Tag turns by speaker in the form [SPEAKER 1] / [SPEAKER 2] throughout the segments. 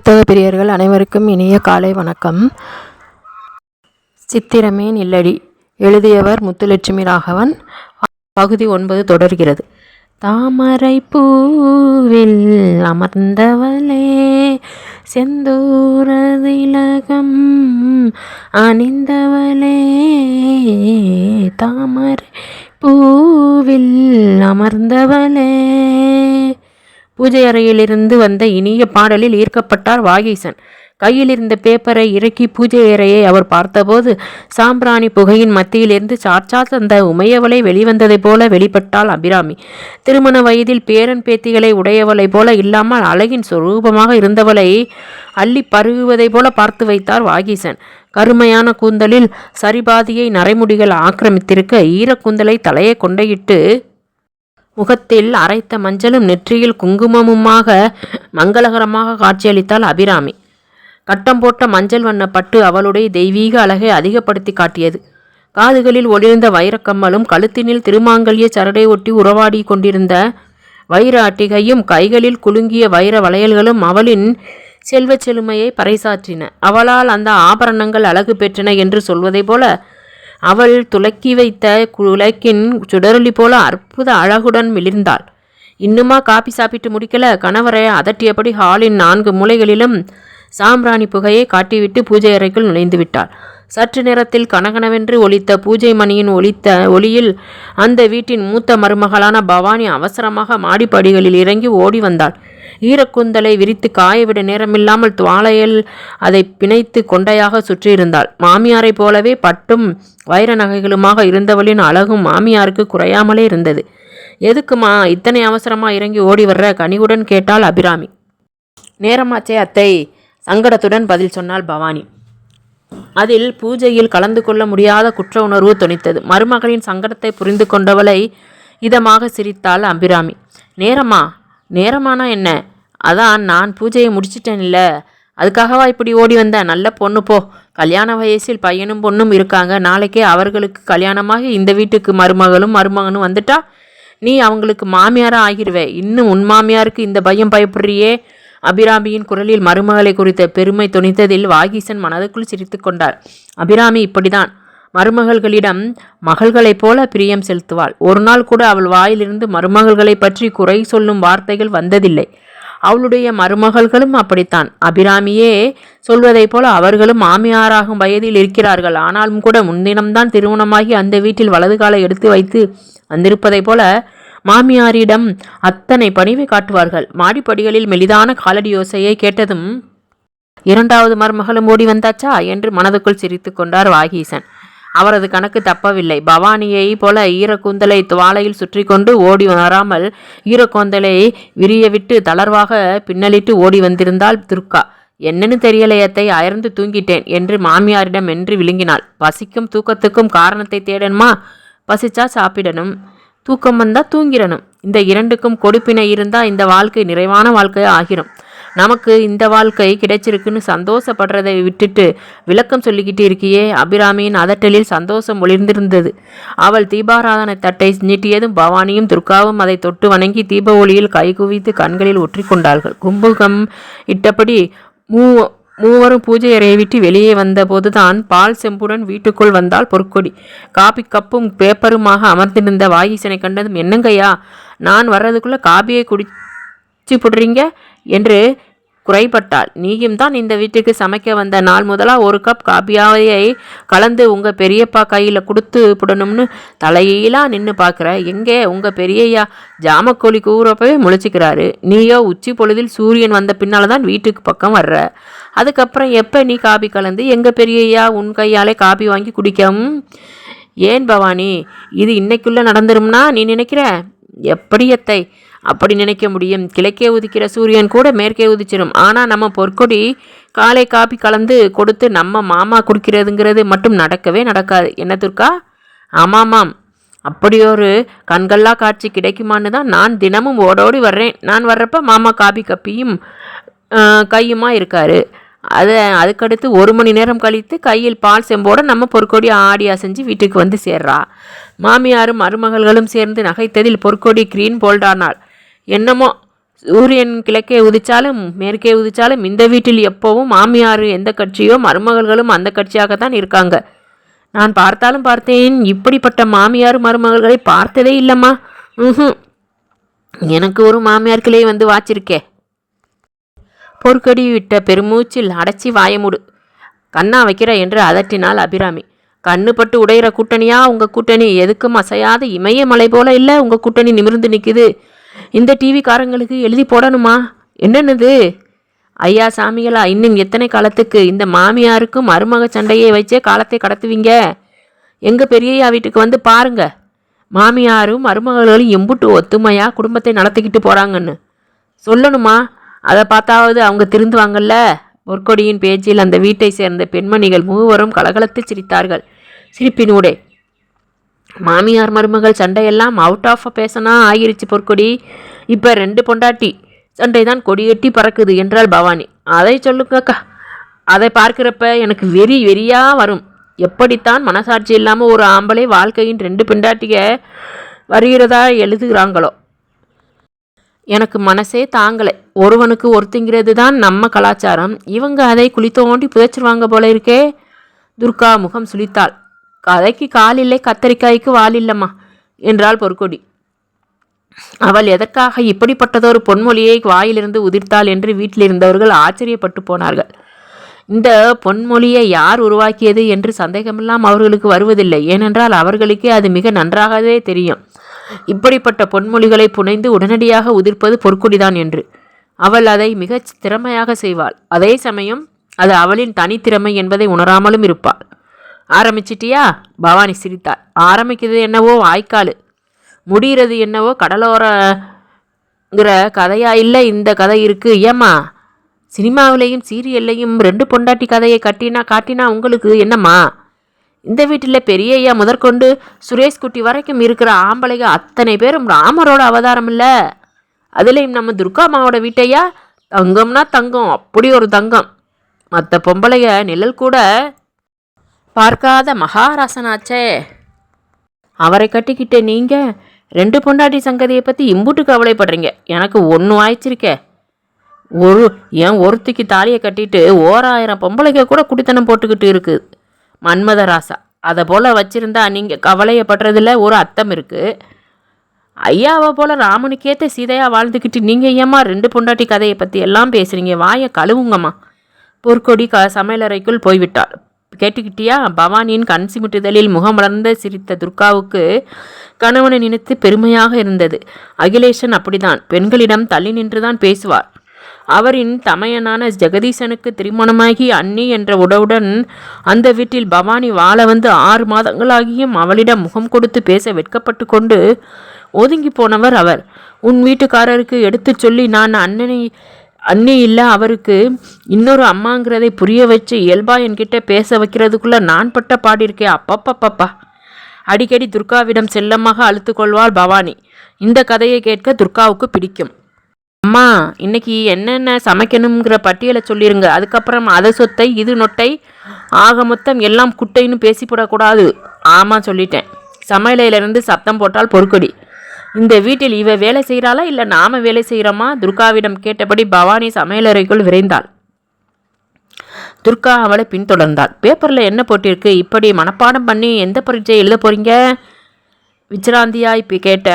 [SPEAKER 1] புத்தக பிரியர்கள் அனைவருக்கும் இனிய காலை வணக்கம். சித்திரமே நில்லடி எழுதியவர் முத்துலட்சுமி ராகவன். பகுதி ஒன்பது தொடர்கிறது. தாமரை பூவில் அமர்ந்தவளே செந்தூரதிலகம் அணிந்தவளே. தாமரை பூவில் அமர்ந்தவளே பூஜை அறையிலிருந்து வந்த இனிய பாடலில் ஈர்க்கப்பட்டார் வாகீசன். கையில் இருந்த பேப்பரை இறக்கி பூஜை அறையை அவர் பார்த்தபோது சாம்பிராணி புகையின் மத்தியிலிருந்து சாச்சா அந்த உமையவளை வெளிவந்ததைப் போல வெளிப்பட்டாள் அபிராமி. திருமண வயதில் பேரன் பேத்திகளை உடையவளைப் போல இல்லாமல் அழகின் சொரூபமாக இருந்தவளை அள்ளி பருகுவதைப் போல பார்த்து வைத்தார் வாகீசன். கருமையான கூந்தலில் சரிபாதியை நரைமுடிகள் ஆக்கிரமித்திருக்க ஈரக்கூந்தலை தலையை கொண்டையிட்டு முகத்தில் அரைத்த மஞ்சளும் நெற்றியில் குங்குமமுமாக மங்களகரமாக காட்சியளித்தாள் அபிராமி. கட்டம் போட்ட மஞ்சள் வண்ண பட்டு அவளுடைய தெய்வீக அழகை அதிகப்படுத்தி காட்டியது. காதுகளில் ஒளிர்ந்த வைரக்கம்மலும் கழுத்தினில் திருமாங்கல்ய சரடை ஒட்டி உறவாடி கொண்டிருந்த வைர அட்டிகையும் கைகளில் குலுங்கிய வைர வளையல்களும் அவளின் செல்வச் செழுமையை பறைசாற்றின. அவளால் அந்த ஆபரணங்கள் அழகு பெற்றன என்று சொல்வதைப் போல அவள் துலக்கி வைத்த குலக்கின் சுடரொளி போல அற்புத அழகுடன் மிளிர்ந்தாள். இன்னுமா காப்பி சாப்பிட்டு முடிக்கல? கணவரை அதட்டியபடி ஹாலின் நான்கு மூலைகளிலும் சாம்பிராணி புகையை காட்டிவிட்டு பூஜை அறைக்குள் நுழைந்து விட்டாள். சற்று நேரத்தில் கனகனவென்று ஒலித்த பூஜை மணியின் ஒலித்த ஒளியில் அந்த வீட்டின் மூத்த மருமகளான பவானி அவசரமாக மாடிப்படிகளில் இறங்கி ஓடி வந்தாள். ஈரக்குந்தலை விரித்து காயவிட நேரமில்லாமல் துவாலையில் அதை பிணைத்து கொண்டையாக சுற்றியிருந்தாள். மாமியாரைப் போலவே பட்டும் வைர நகைகளுமாக இருந்தவளின் அழகும் மாமியாருக்கு குறையாமலே இருந்தது. எதுக்குமா இத்தனை அவசரமாக இறங்கி ஓடி வர்ற? கனிவுடன் கேட்டாள் அபிராமி. நேரமாச்சே அத்தை சங்கடத்துடன் பதில் சொன்னாள் பவானி. அதில் பூஜையில் கலந்து கொள்ள முடியாத குற்ற உணர்வு துணித்தது மருமகளின் சங்கடத்தை புரிந்து கொண்டவளை இதமாக சிரித்தாள் அபிராமி. நேரமா நேரமானா என்ன? அதான் நான் பூஜையை முடிச்சிட்டேன் இல்லை அதுக்காகவா இப்படி ஓடி வந்த? நல்ல பொண்ணு போ. கல்யாண வயசில் பையனும் பொண்ணும் இருக்காங்க. நாளைக்கே அவர்களுக்கு கல்யாணமாக இந்த வீட்டுக்கு மருமகளும் மருமகனும் வந்துட்டா? நீ அவங்களுக்கு மாமியாராக ஆகிருவே. இன்னும் உன் மாமியாருக்கு இந்த பையன் பயப்படுறியே? அபிராமியின் குரலில் மருமகளை குறித்த பெருமை துணித்ததில் வாகீசன் மனதுக்குள் சிரித்து கொண்டார். அபிராமி இப்படிதான். மருமகள்களிடம் மகள்களைப் போல பிரியம் செலுத்துவாள். ஒரு நாள் கூட அவள் வாயிலிருந்து மருமகள்களை பற்றி குறை சொல்லும் வார்த்தைகள் வந்ததில்லை. அவளுடைய மருமகள்களும் அப்படித்தான். அபிராமியே சொல்வதைப் போல அவர்களும் மாமியாராகும் வயதில் இருக்கிறார்கள். ஆனாலும் கூட முன்தினம்தான் திருமணமாகி அந்த வீட்டில் வலது காலை எடுத்து வைத்து வந்திருப்பதைப் போல மாமியாரிடம் அத்தனை பணிவை காட்டுவார்கள். மாடிப்படிகளில் மெலிதான காலடி யோசையை கேட்டதும் இரண்டாவது மருமகளும் ஓடி வந்தாச்சா? என்று மனதுக்குள் சிரித்து கொண்டார் வாகீசன். அவரது கணக்கு தப்பவில்லை. பவானியை போல ஈரக்கூந்தலை துவாலையில் சுற்றி கொண்டு ஓடி வராமல் ஈரக்கூந்தலை விரியவிட்டு தளர்வாக பின்னலிட்டு ஓடி வந்திருந்தாள் துர்கா என்னன்னு தெரியலையத்தை அயர்ந்து தூங்கிட்டேன் என்று மாமியாரிடம் என்று விழுங்கினாள். பசிக்கும் தூக்கத்துக்கும் காரணத்தை தேடணுமா? பசிச்சா சாப்பிடணும் தூக்கம் வந்தால் தூங்கிடணும். இந்த இரண்டுக்கும் கொடுப்பினை இருந்தால் இந்த வாழ்க்கை நிறைவான வாழ்க்கையாக ஆகிரும். நமக்கு இந்த வாழ்க்கை கிடைச்சிருக்குன்னு சந்தோஷப்படுறதை விட்டுட்டு விளக்கம் சொல்லிக்கிட்டு இருக்கியே. அபிராமியின் அதட்டலில் சந்தோஷம் ஒளிர்ந்திருந்தது. அவள் தீபாராதனை தட்டை நீட்டியதும் பவானியும் துர்காவும் அதை தொட்டு வணங்கி தீப ஒளியில் கைகுவித்து கண்களில் ஒற்றிக்கொண்டார்கள். கும்பகம் கும்புகம் இட்டபடி மூ மூவரும் பூஜை அறையை விட்டு வெளியே வந்தபோதுதான் பால் செம்புடன் வீட்டுக்குள் வந்தால் பொற்கொடி. காபி கப்பும் பேப்பருமாக அமர்ந்திருந்த வாயிசனை கண்டதும் என்னங்கய்யா நான் வர்றதுக்குள்ளே காபியை குடிச்சு போடுறீங்க? என்று குறைபட்டாள். நீயும் தான் இந்த வீட்டுக்கு சமைக்க வந்த நாள் முதலாக ஒரு கப் காபியாவையை கலந்து உங்கள் பெரியப்பா கையில் கொடுத்து விடணும்னு தலையிலாம் நின்று பார்க்குற எங்கே உங்கள் பெரியய்யா? ஜாமக்கோழி கூறப்பவே முழிச்சிக்கிறாரு. நீயோ உச்சி பொழுதில் சூரியன் வந்த பின்னால் தான் வீட்டுக்கு பக்கம் வர்ற. அதுக்கப்புறம் எப்போ நீ காபி கலந்து எங்கள் பெரியய்யா உன் கையாலே காபி வாங்கி குடிக்கவும் ஏன் பவானி? இது இன்னைக்குள்ளே நடந்துரும்னா நீ நினைக்கிற? எப்படி எத்தை அப்படி நினைக்க முடியும். கிழக்கே உதிக்கிற சூரியன் கூட மேற்கே உதிச்சிடும் ஆனால் நம்ம பொற்கொடி காலை காப்பி கலந்து கொடுத்து நம்ம மாமா குடிக்கிறதுங்கிறது மட்டும் நடக்கவே நடக்காது. என்ன துர்க்கா ஆமாமாம். அப்படி ஒரு கண்கள்ளா காட்சி கிடைக்குமான்னு தான் நான் தினமும் ஓடோடி வர்றேன். நான் வர்றப்ப மாமா காபி கப்பியும் கையுமா இருக்காரு. அதை அதுக்கடுத்து ஒரு மணி நேரம் கழித்து கையில் பால் செம்போட நம்ம பொற்கொடி ஆடி அசைஞ்சு வீட்டுக்கு வந்து சேர்றா. மாமியாரும் மருமகள்களும் சேர்ந்து நகைத்ததில் பொற்கொடி கிரீன் போல்டானாள் என்னமோ சூரியன் கிழக்கே உதிச்சாலும் மேற்கே உதிச்சாலும் இந்த வீட்டில் எப்போவும் மாமியார் எந்த கட்சியோ மருமகள்களும் அந்த கட்சியாகத்தான் இருக்காங்க. நான் பார்த்தாலும் பார்த்தேன் இப்படிப்பட்ட மாமியார் மருமகள்களை பார்த்ததே இல்லைம்மா. ம் எனக்கு ஒரு மாமியார் கிளை வந்து வாச்சிருக்கே. பொற்கடி விட்ட பெருமூச்சில் அடைச்சி வாயமுடு கண்ணா வைக்கிற என்று அதட்டினாள் அபிராமி. கண்ணு பட்டு உடையிற கூட்டணியா? உங்கள் கூட்டணி எதுக்கும் அசையாத இமயமலை போல இல்லை? உங்கள் கூட்டணி நிமிர்ந்து நிற்குது இந்த டிவிக்காரங்களுக்கு எழுதி போடணுமா? என்னென்னது? ஐயா சாமிகளா இன்னும் எத்தனை காலத்துக்கு? இந்த மாமியாருக்கும் மருமக சண்டையை வச்சே காலத்தை கடத்துவீங்க. எங்கள் பெரியய்யா வீட்டுக்கு வந்து பாருங்க. மாமியாரும் மருமகளும் எம்புட்டு ஒத்துமையா குடும்பத்தை நடத்திக்கிட்டு போகிறாங்கன்னு சொல்லணுமா? அதை பார்த்தாவது அவங்க திருந்துவாங்கல்ல? பொற்கொடியின் பேச்சில் அந்த வீட்டை சேர்ந்த பெண்மணிகள் மூவரும் கலகலத்து சிரித்தார்கள். சிரிப்பினூடே மாமியார் மருமகள் சண்டையெல்லாம் அவுட் ஆஃப் பேசனா ஆகிருச்சு பொற்கொடி. இப்போ ரெண்டு பொண்டாட்டி சண்டை தான் கொடியெட்டி பறக்குது என்றாள் பவானி. அதை சொல்லுங்கக்கா அதை பார்க்கிறப்ப எனக்கு வெறி வெறியாக வரும். எப்படித்தான் மனசாட்சி இல்லாமல் ஒரு ஆம்பளை வாழ்க்கையின் ரெண்டு பெண்டாட்டிய வருகிறதா எழுதுகிறாங்களோ. எனக்கு மனசே தாங்கலை. ஒருவனுக்கு ஒருத்திங்கிறது தான் நம்ம கலாச்சாரம். இவங்க அதை குளித்தோண்டி புதைச்சிருவாங்க போல இருக்கே. துர்கா முகம் சுழித்தாள் கதைக்கு கால் இல்லை கத்தரிக்காய்க்கு வால் இல்லைம்மா என்றாள் பொற்கொடி. அவள் எதற்காக இப்படிப்பட்டதொரு பொன்மொழியை வாயிலிருந்து உதிர்த்தாள் என்று வீட்டில் இருந்தவர்கள் ஆச்சரியப்பட்டு போனார்கள். இந்த பொன்மொழியை யார் உருவாக்கியது என்று சந்தேகமெல்லாம் அவர்களுக்கு வருவதில்லை. ஏனென்றால் அவர்களுக்கே அது மிக நன்றாகவே தெரியும். இப்படிப்பட்ட பொன்மொழிகளை புனைந்து உடனடியாக உதிர்ப்பது பொற்குடிதான் என்று. அவள் அதை மிகச் திறமையாக செய்வாள். அதே சமயம் அது அவளின் தனித்திறமை என்பதை உணராமலும் இருப்பாள். ஆரம்பிச்சிட்டியா? பவானி சிரித்தாள். ஆரம்பிக்கிறது என்னவோ வாய்க்கால். முடிகிறது என்னவோ கடலோரங்கிற கதையா? இல்லை இந்த கதை இருக்குது ஏம்மா? சினிமாவிலையும் சீரியல்லையும் ரெண்டு பொண்டாட்டி கதையை கட்டினா காட்டினா உங்களுக்கு என்னம்மா? இந்த வீட்டில் பெரிய ஐயா முதற்கொண்டு சுரேஷ் குட்டி வரைக்கும் இருக்கிற ஆம்பளைங்க அத்தனை பேரும் ராமரோட அவதாரம் இல்லை. அதுலேயும் நம்ம துர்கா அம்மாவோட வீட்டையா? தங்கம்னா தங்கம். அப்படி ஒரு தங்கம். மற்ற பொம்பளைய நிழல் கூட பார்க்காத மகாராசனாச்சே. அவரை கட்டிக்கிட்ட நீங்கள் ரெண்டு பொண்டாட்டி சங்கதியை பற்றி இம்புட்டு கவலைப்படுறீங்க. எனக்கு ஒன்று ஆயிடுச்சிருக்கே ஒரு ஏன் ஒருத்திக்கு தாலியை கட்டிட்டு ஓராயிரம் பொம்பளைங்க கூட குடித்தனம் போட்டுக்கிட்டு இருக்குது மன்மத ராசா அதை போல் வச்சுருந்தா நீங்கள் கவலையப்படுறதுல ஒரு அர்த்தம் இருக்குது ஐயாவை போல் ராமனுக்கேற்ற சீதையாக வாழ்ந்துக்கிட்டு நீங்கள் ஏம்மா ரெண்டு பொண்டாட்டி கதையை பற்றி எல்லாம் பேசுகிறீங்க வாயை கழுவுங்கம்மா. பொற்கொடி க சமையலறைக்குள் போய்விட்டாள். கேட்டுக்கிட்டியா? பவானியின் கண் சிமிட்டுதலில் முகமலர்ந்த சிரித்த துர்காவுக்கு கணவனை நினைத்து பெருமையாக இருந்தது. அகிலேஷன் அப்படிதான் பெண்களிடம் தள்ளி நின்றுதான் பேசுவார். அவரின் தமையனான ஜெகதீசனுக்கு திருமணமாகி அன்னி என்ற உடவுடன் அந்த வீட்டில் பவானி வாழ வந்து ஆறு மாதங்களாகியும் அவளிடம் முகம் கொடுத்து பேச வெட்கப்பட்டு கொண்டு ஒதுங்கி போனவர் அவர். உன் வீட்டுக்காரருக்கு எடுத்துச் சொல்லி நான் அண்ணனை அண்ணி இல்லை அவருக்கு இன்னொரு அம்மாங்கிறதை புரிய வச்சு இயல்பா என்கிட்ட பேச வைக்கிறதுக்குள்ளே நான் பட்ட பாடியிருக்கேன் அப்பப்பப்பப்பா. அடிக்கடி துர்காவிடம் செல்லமாக அழுத்து கொள்வாள் பவானி. இந்த கதையை கேட்க துர்காவுக்கு பிடிக்கும். அம்மா இன்னைக்கு என்னென்ன சமைக்கணுங்கிற பட்டியலை சொல்லிருங்க. அதுக்கப்புறம் அதை சொத்தை இது நொட்டை ஆக மொத்தம் எல்லாம் குட்டைன்னு பேசிவிடக்கூடாது ஆமாம் சொல்லிட்டேன். சமையலையிலேருந்து சத்தம் போட்டால் பொறுக்கடி. இந்த வீட்டில் இவ வேலை செய்கிறாளா இல்லை நாம வேலை செய்கிறோமா துர்காவிடம் கேட்டபடி பவானி சமையலறைக்குள் விரைந்தாள். துர்கா அவளை பின்தொடர்ந்தாள். பேப்பரில் என்ன போட்டிருக்கு? இப்படி மனப்பாடம் பண்ணி எந்த பரீட்சை எழுத போகிறீங்க விச்சிராந்தியா இப்போ கேட்ட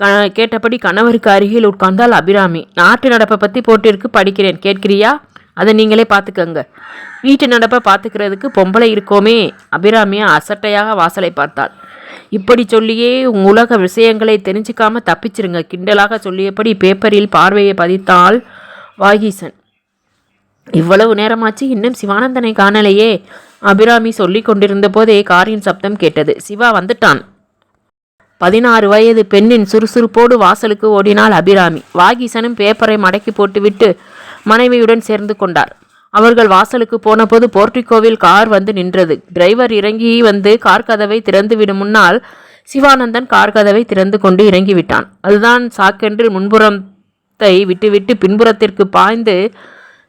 [SPEAKER 1] க கேட்டபடி கணவருக்கு அருகில் உட்கார்ந்தால் அபிராமி. நாட்டு நடப்பை பற்றி போட்டிருக்கு படிக்கிறேன். கேட்கிறியா? அதை நீங்களே பார்த்துக்கங்க. வீட்டு நடப்பை பார்த்துக்கிறதுக்கு பொம்பளை இருக்கோமே. அபிராமியா அசட்டையாக வாசலை பார்த்தாள். இப்படி சொல்லியே உலக விஷயங்களை தெரிஞ்சுக்காம தப்பிச்சிருங்க. கிண்டலாக சொல்லியபடி பேப்பரில் பார்வையை பதித்தாள் வாகீசன். இவ்வளவு நேரமாச்சு இன்னும் சிவானந்தனை காணலையே. அபிராமி சொல்லி கொண்டிருந்த போதே காரின் சப்தம் கேட்டது. சிவா வந்துட்டான். பதினாறு வயது பெண்ணின் சுறுசுறுப்போடு வாசலுக்கு ஓடினாள் அபிராமி. வாகீசனும் பேப்பரை மடக்கி போட்டுவிட்டு மனைவியுடன் சேர்ந்து கொண்டார். அவர்கள் வாசலுக்கு போனபோது போர்டிகோவில் கார் வந்து நின்றது. டிரைவர் இறங்கி வந்து கார் கதவை திறந்து விடும் முன்னால் சிவானந்தன் கார் கதவை திறந்து கொண்டு இறங்கிவிட்டான். அதுதான் சாக்கென்று முன்புறத்தை விட்டுவிட்டு பின்புறத்திற்கு பாய்ந்து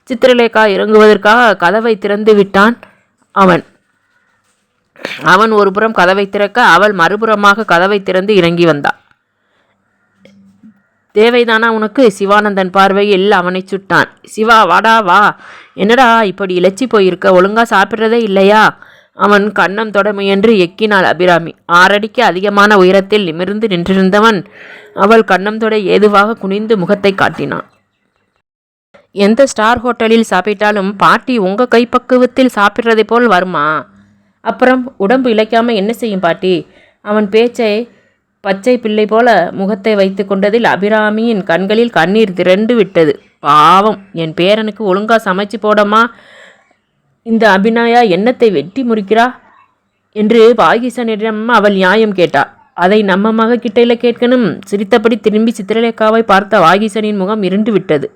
[SPEAKER 1] சித்திரலேகா இறங்குவதற்காக கதவை திறந்து விட்டான் அவன். அவன் ஒருபுறம் கதவை திறக்க அவள் மறுபுறமாக கதவை திறந்து இறங்கி வந்தாள் தேவைதானா உனக்கு? சிவானந்தன் பார்வையில் அவனை சுட்டான். சிவா வாடா வா. என்னடா இப்படி இழைச்சி போயிருக்க? ஒழுங்கா சாப்பிட்றதே இல்லையா? அவன் கண்ணம் தொட முயன்று எக்கினாள் அபிராமி. ஆறடிக்கு அதிகமான உயரத்தில் நிமிர்ந்து நின்றிருந்தவன் அவள் கண்ணம் தொட ஏதுவாக குனிந்து முகத்தை காட்டினான். எந்த ஸ்டார் ஹோட்டலில் சாப்பிட்டாலும் பாட்டி உங்கள் கைப்பக்குவத்தில் சாப்பிட்றதை போல் வருமா? அப்புறம் உடம்பு இழைக்காமல் என்ன செய்யும் பாட்டி? அவன் பேச்சை பச்சை பிள்ளை போல முகத்தை வைத்து கொண்டதில் அபிராமியின் கண்களில் கண்ணீர் திரண்டு விட்டது. பாவம் என் பேரனுக்கு ஒழுங்கா சமைச்சு போடமா இந்த அபிநயா எண்ணத்தை வெட்டி முறிக்கிறா? என்று வாகீசனிடம் அவள் நியாயம் கேட்டாள் அதை நம்ம மக கிட்டையில கேட்கணும். சிரித்தபடி திரும்பி சித்திரலேகாவை பார்த்த வாகீசனின் முகம் இருண்டு விட்டது.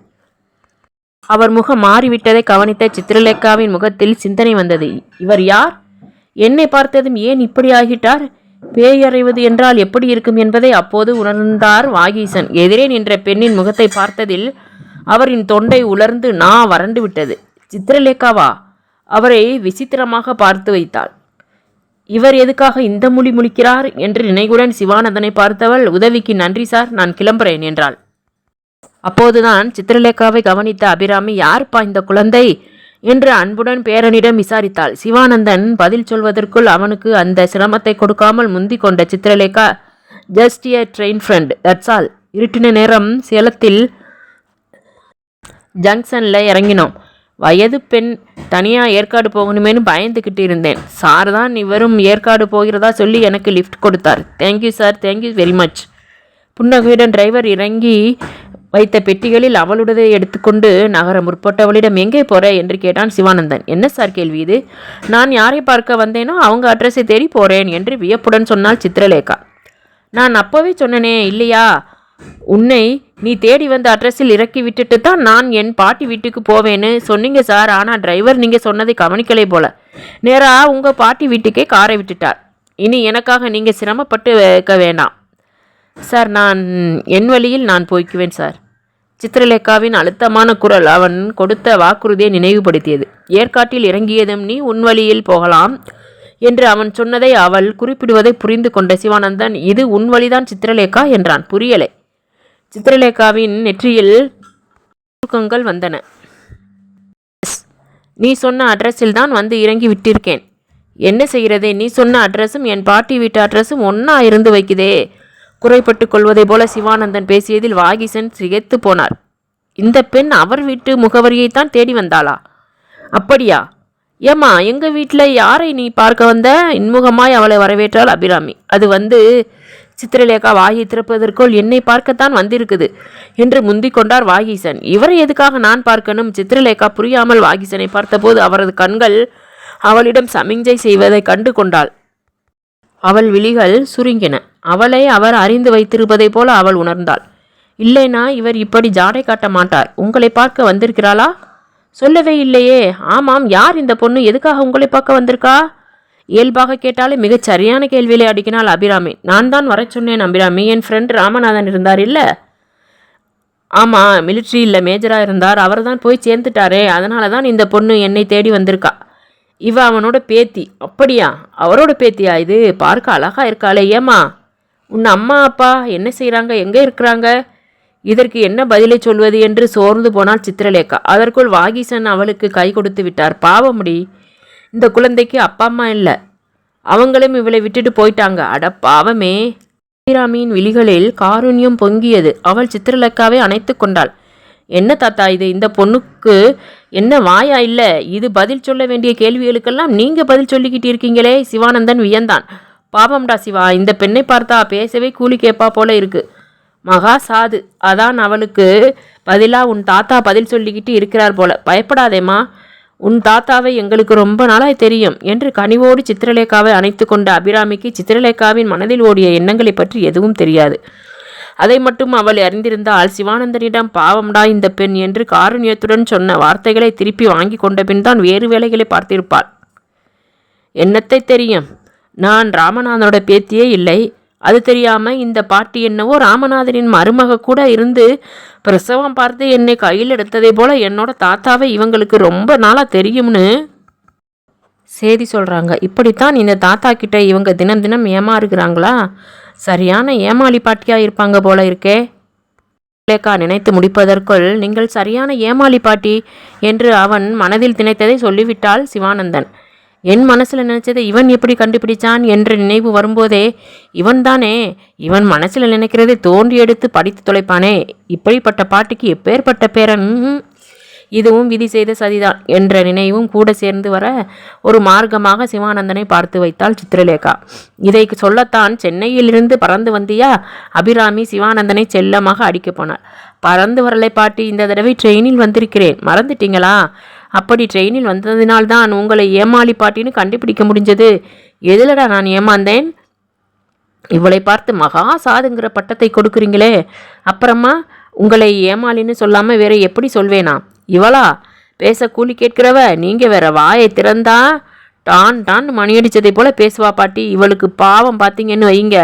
[SPEAKER 1] அவர் முகம் மாறிவிட்டதை கவனித்த சித்திரலேகாவின் முகத்தில் சிந்தனை வந்தது. இவர் யார்? என்னை பார்த்ததும் ஏன் இப்படி ஆகிட்டார்? பேயறைவது என்றால் எப்படி இருக்கும் என்பதை அப்போது உணர்ந்தார் வாகீசன். எதிரே நின்ற பெண்ணின் முகத்தை பார்த்ததில் அவரின் தொண்டை உலர்ந்து நா வறண்டு விட்டது. சித்திரலேகாவா? அவரை விசித்திரமாக பார்த்து வைத்தாள். இவர் எதுக்காக இந்த மொழி முழிக்கிறார் என்று நினைவுடன் சிவானந்தனை பார்த்தவள் உதவிக்கு நன்றி சார் நான் கிளம்புறேன் என்றாள். அப்போதுதான் சித்திரலேகாவை கவனித்த அபிராமி யார்ப்பா இந்த குழந்தை? என்று அன்புடன் பேரனிடம் விசாரித்தாள். சிவானந்தன் பதில் சொல்வதற்குள் அவனுக்கு அந்த சிரமத்தை கொடுக்காமல் முந்தி கொண்ட Chitralekha just a train friend that's all இருட்டின நேரம் சேலத்தில் ஜங்ஷனில் இறங்கினோம். வயது பெண் தனியாக ஏற்காடு போகணுமேனு பயந்துக்கிட்டு இருந்தேன். சார் தான் இவரும் ஏற்காடு போகிறதா சொல்லி எனக்கு லிஃப்ட் கொடுத்தார். Thank you sir thank you very much புன்னகையுடன் டிரைவர் இறங்கி வைத்த பெட்டிகளில் அவளுடைய எடுத்துக்கொண்டு நகர முற்பட்டவளிடம் எங்கே போற? என்று கேட்டான் சிவானந்தன். என்ன சார் கேள்வி இது? நான் யாரை பார்க்க வந்தேனோ அவங்க அட்ரஸை தேடி போறேன் என்று வியப்புடன் சொன்னாள் சித்திரலேகா. நான் அப்போவே சொன்னனே இல்லையா? உன்னை நீ தேடி வந்த அட்ரஸில் இறக்கி விட்டுட்டு தான் நான் என் பாட்டி வீட்டுக்கு போவேன்னு சொன்னீங்க சார். ஆனால் டிரைவர் நீங்கள் சொன்னதை கவனிக்கலை போல. நேராக உங்கள் பாட்டி வீட்டுக்கே காரை விட்டுட்டார். இனி எனக்காக நீங்கள் சிரமப்பட்டு வைக்க வேண்டாம் சார் நான் என் வழியில் நான் போய்க்குவேன் சார். சித்திரலேகாவின் அழுத்தமான குரல் அவன் கொடுத்த வாக்குறுதியை நினைவுபடுத்தியது. ஏற்காட்டில் இறங்கியதும் நீ உன் வழியில் போகலாம் என்று அவன் சொன்னதை அவள் குறிப்பிடுவதை புரிந்து கொண்ட சிவானந்தன் இது உன் வழிதான் சித்திரலேகா என்றான். புரியலை. சித்திரலேகாவின் நெற்றியில் சுருக்கங்கள் வந்தன. நீ சொன்ன அட்ரஸில் தான் வந்து இறங்கி விட்டிருக்கேன். என்ன செய்கிறது நீ சொன்ன அட்ரஸும் என் பாட்டி வீட்டு அட்ரஸும் ஒன்றா இருந்து வைக்குதே. குறைப்பட்டு கொள்வதை போல சிவானந்தன் பேசியதில் வாகிசன் சிகைத்து போனார். இந்த பெண் அவர் வீட்டு முகவரியைத்தான் தேடி வந்தாளா? அப்படியா? ஏம்மா எங்கள் வீட்டில் யாரை நீ பார்க்க வந்த? இன்முகமாய் அவளை வரவேற்றாள் அபிராமி. அது வந்து சித்திரலேகா வாயை திறப்பதற்குள் என்னை பார்க்கத்தான் வந்திருக்குது என்று முந்திக் கொண்டார் வாகீசன். இவரை எதுக்காக நான் பார்க்கணும்? சித்திரலேகா புரியாமல் வாகிசனை பார்த்தபோது அவரது கண்கள் அவளிடம் சமிஞ்சை செய்வதை கண்டு கொண்டாள். அவள் விழிகள் சுருங்கின. அவளை அவர் அறிந்து வைத்திருப்பதைப் போல அவள் உணர்ந்தாள். இல்லைனா இவர் இப்படி ஜாடை காட்ட மாட்டார். உங்களை பார்க்க வந்திருக்கிறாளா? சொல்லவே இல்லையே. ஆமாம். யார் இந்த பொண்ணு? எதுக்காக உங்களை பார்க்க வந்திருக்கா? இயல்பாக கேட்டாலே மிகச் சரியான கேள்வியிலே அடிக்கினாள் அபிராமி. நான் தான் வர சொன்னேன் அபிராமி. என் ஃப்ரெண்ட் ராமநாதன் இருந்தார் இல்லை? ஆமாம் மிலிட்ரியில் மேஜராக இருந்தார். அவர் தான் போய் சேர்ந்துட்டாரே. அதனால தான் இந்த பொண்ணு என்னை தேடி வந்திருக்கா. இவ அவனோட பேத்தி. அப்படியா? அவரோட பேத்தியா இது? பார்க்க அழகா இருக்காளே. ஏமா உன் அம்மா அப்பா என்ன செய்கிறாங்க எங்கே இருக்கிறாங்க? இதற்கு என்ன பதிலை சொல்வது என்று சோர்ந்து போனாள் சித்திரலேகா. அதற்குள் வாகீசன் அவளுக்கு கை கொடுத்து விட்டார். பாவமுடி இந்த குழந்தைக்கு அப்பா அம்மா இல்லை. அவங்களும் இவளை விட்டுட்டு போயிட்டாங்க. அட பாவமே. ஸ்ரீராமியின் விழிகளில் காருண்யம் பொங்கியது. அவள் சித்திரலேக்காவை அணைத்து கொண்டாள். என்ன தாத்தா இது? இந்த பொண்ணுக்கு என்ன வாயா இல்லை? இது பதில் சொல்ல வேண்டிய கேள்விகளுக்கெல்லாம் நீங்கள் பதில் சொல்லிக்கிட்டு இருக்கீங்களே. சிவானந்தன் வியந்தான். பாவம்டா சிவா இந்த பெண்ணை பார்த்தா பேசவே கூலி கேப்பா போல இருக்கு. மகா சாது அதான் அவளுக்கு பதிலாக உன் தாத்தா பதில் சொல்லிக்கிட்டு இருக்கிறார் போல. பயப்படாதேம்மா உன் தாத்தாவை எங்களுக்கு ரொம்ப நாளாய் தெரியும் என்று கனிவோடு சித்திரலேகாவை அணைத்து கொண்ட அபிராமிக்கு சித்திரலேகாவின் மனதில் ஓடிய எண்ணங்களை பற்றி எதுவும் தெரியாது. அதை மட்டும் அவள் அறிந்திருந்தால் சிவானந்தனிடம் பாவம்டா இந்த பெண் என்று காருண்யத்துடன் சொன்ன வார்த்தைகளை திருப்பி வாங்கி கொண்ட பின் தான் வேறு வேலைகளை பார்த்திருப்பாள். என்னத்தை தெரியும்? நான் ராமநாதனோட பேத்தியே இல்லை. அது தெரியாமல் இந்த பாட்டி என்னவோ ராமநாதனின் மருமக கூட இருந்து பிரசவம் பார்த்து என்னை கையில் எடுத்ததை போல என்னோட தாத்தாவை இவங்களுக்கு ரொம்ப நாளாக தெரியும்னு. செய்தி சொல்கிறாங்க இப்படித்தான் இந்த தாத்தா கிட்ட இவங்க தினம் தினம் ஏமாறுகிறாங்களா? சரியான ஏமாளி பாட்டியாக இருப்பாங்க போல இருக்கே. லேக்கா நினைத்து முடிப்பதற்குள் நீங்கள் சரியான ஏமாளி பாட்டி என்று அவன் மனதில் திணைத்ததை சொல்லிவிட்டாள் சிவானந்தன். என் மனசில் நினச்சதை இவன் எப்படி கண்டுபிடிச்சான் என்ற நினைவு வரும்போதே இவன் தானே இவன் மனசில் நினைக்கிறதை தோண்டி எடுத்து படித்து தொலைப்பானே இப்படிப்பட்ட பாட்டுக்கு எப்பேற்பட்ட பேரன்? இதுவும் விதி செய்த சதிதான் என்ற நினைவும் கூட சேர்ந்து வர ஒரு மார்க்கமாக சிவானந்தனை பார்த்து வைத்தாள் சித்திரலேகா. இதை சொல்லத்தான் சென்னையிலிருந்து பறந்து வந்தியா? அபிராமி சிவானந்தனை செல்லமாக அடிக்கப் போனாள். பறந்து வரலை பாட்டி இந்த தடவை ட்ரெயினில் வந்திருக்கிறேன். மறந்துட்டீங்களா? அப்படி ட்ரெயினில் வந்ததினால்தான் உங்களை ஏமாளி பாட்டின்னு கண்டுபிடிக்க முடிஞ்சது. எதிலடா நான் ஏமாந்தேன்? இவளை பார்த்து மகா சாதுங்கிற பட்டத்தை கொடுக்குறீங்களே. அப்புறமா உங்களை ஏமாளின்னு சொல்லாமல் வேற எப்படி சொல்வேனா? இவளா? பேச கூலி கேட்கிறவ நீங்கள் வேற வாயை திறந்தா டான் டான் மணியடித்ததை போல பேசுவா பாட்டி. இவளுக்கு பாவம் பார்த்தீங்கன்னு வைங்க.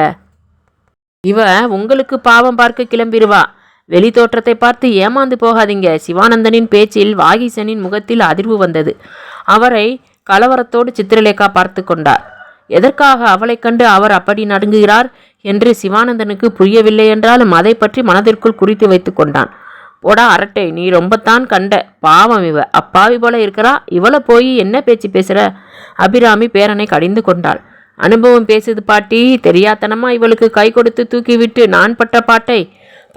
[SPEAKER 1] இவ உங்களுக்கு பாவம் பார்க்க கிளம்பிடுவா வெளி தோற்றத்தை பார்த்து ஏமாந்து போகாதீங்க. சிவானந்தனின் பேச்சில் வாகீசனின் முகத்தில் அதிர்வு வந்தது. அவரை கலவரத்தோடு சித்திரலேகா பார்த்து கொண்டார். எதற்காக அவளைக் கண்டு அவர் அப்படி நடுங்குகிறார்? என்று சிவானந்தனுக்கு புரியவில்லை என்றாலும் அதை பற்றி மனதிற்குள் குறித்து வைத்து கொண்டான். போடா அரட்டை நீ ரொம்பத்தான் கண்ட பாவம் இவ. அப்பாவி போல இருக்கிறா? இவளை போய் என்ன பேச்சு பேசுற? அபிராமி பேரனை கடிந்து கொண்டாள். அனுபவம் பேசுது பாட்டி. தெரியாத்தனமா இவளுக்கு கை கொடுத்து தூக்கிவிட்டு நான் பட்ட பாட்டை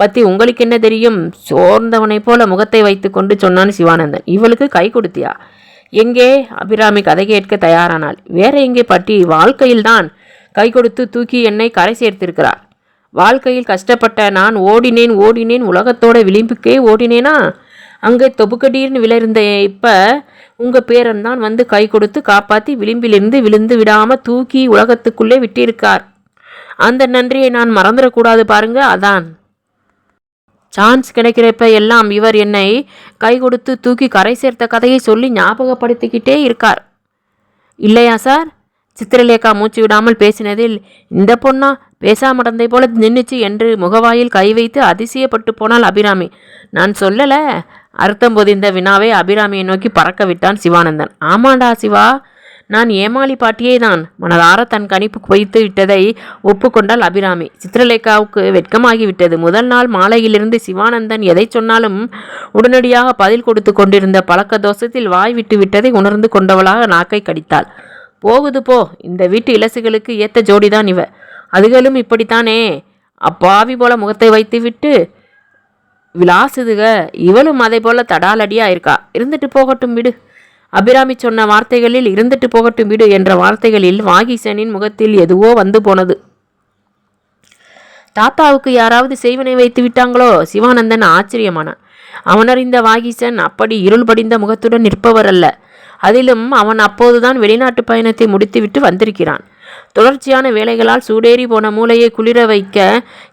[SPEAKER 1] பத்தி உங்களுக்கு என்ன தெரியும்? சோர்ந்தவனைப் போல முகத்தை வைத்துக்கொண்டு சொன்னான் சிவானந்தன். இவளுக்கு கை கொடுத்தியா? எங்கே? அபிராமி கதை கேட்க தயாரானாள். வேற எங்கே பட்டி? வாழ்க்கையில்தான். கை கொடுத்து தூக்கி என்னை கரை சேர்த்திருக்கிறார். வாழ்க்கையில் கஷ்டப்பட்ட நான் ஓடினேன் ஓடினேன். உலகத்தோட விளிம்புக்கே ஓடினேனா? அங்கே தொபுக்கடீர்னு விழுந்த இப்போ உங்கள் பேரன் தான் வந்து கை கொடுத்து காப்பாற்றி விளிம்பிலிருந்து விழுந்து விடாமல் தூக்கி உலகத்துக்குள்ளே விட்டிருக்கார். அந்த நன்றியை நான் மறந்துடக்கூடாது பாருங்க. அதான். சான்ஸ் கிடைக்கிறப்ப எல்லாம் இவர் என்னை கை கொடுத்து தூக்கி கரை சேர்த்த கதையை சொல்லி ஞாபகப்படுத்திக்கிட்டே இருக்கார். இல்லையா சார்? சித்திரலேகா மூச்சு விடாமல் பேசினதில் இந்த பொண்ணா பேசாமடந்தை போல நின்னுச்சு என்று முகவாயில் கை வைத்து அதிசயப்பட்டு போனாள் அபிராமி. நான் சொல்லலை அர்த்தம் பொதிந்த வினாவை அபிராமியை நோக்கி பறக்க விட்டான் சிவானந்தன். ஆமாண்டா சிவா நான் ஏமாளி பாட்டியே தான் மனதார தன் கணிப்பு வைத்து விட்டதை ஒப்புக்கொண்டாள் அபிராமி. சித்திரலேகாவுக்கு வெட்கமாகி விட்டது முதல் நாள் மாலையிலிருந்து சிவானந்தன் எதை சொன்னாலும் உடனடியாக பதில் கொடுத்து கொண்டிருந்த பழக்க தோஷத்தில் வாய் விட்டு விட்டதை உணர்ந்து கொண்டவளாக நாக்கை கடித்தாள். போகுது போ. இந்த வீட்டு இலசுகளுக்கு ஏத்த ஜோடிதான் இவ. அதுகளும் இப்படித்தானே. அப்பாவி போல முகத்தை வைத்து விட்டு விலாசுதுக இவளும் அதை போல தடாலடியா இருக்கா. இருந்துட்டு போகட்டும் விடு. அபிராமி சொன்ன வார்த்தைகளில் இருந்துட்டு போகட்டும் விடு என்ற வார்த்தைகளில் வாகிசனின் முகத்தில் எதுவோ வந்து போனது. தாத்தாவுக்கு யாராவது செய்வனை வைத்து விட்டாங்களோ? சிவானந்தன் ஆச்சரியமானான். அவனறிந்த வாகீசன் அப்படி இருள் படிந்த முகத்துடன் நிற்பவர் அல்ல அதிலும் அவன் அப்போதுதான் வெளிநாட்டு பயணத்தை முடித்துவிட்டு வந்திருக்கிறான். தொடர்ச்சியான வேலைகளால் சூடேறி போன மூளையை குளிர வைக்க